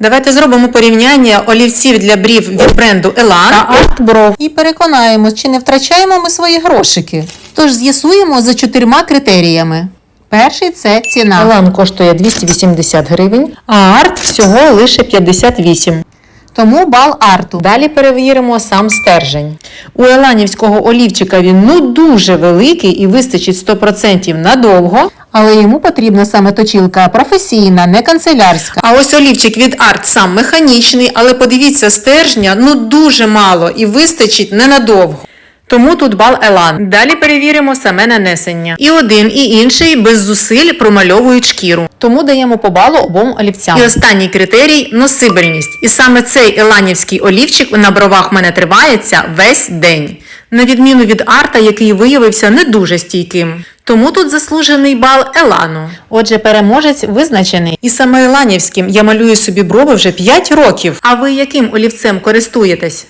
Давайте зробимо порівняння олівців для брів від бренду Elan та Artbrow І переконаємось, чи не втрачаємо ми свої грошики. Тож з'ясуємо за чотирма критеріями. Перший це ціна. Elan коштує 280 гривень, а арт всього лише 58. Тому бал арту. Далі перевіримо сам стержень. У еланівського олівчика він ну дуже великий і вистачить 100% надовго. Але йому потрібна саме точілка професійна, не канцелярська. А ось олівчик від арт сам механічний, але подивіться, стержня ну дуже мало і вистачить ненадовго. Тому тут бал Елан. Далі перевіримо саме нанесення. І один, і інший без зусиль промальовують шкіру. Тому даємо по балу обом олівцям. І останній критерій носибельність. І саме цей еланівський олівчик на бровах мене тривається весь день. На відміну від арта, який виявився не дуже стійким. Тому тут заслужений бал Елану. Отже, переможець визначений. І саме Еланівським я малюю собі брови вже 5 років. А ви яким олівцем користуєтесь?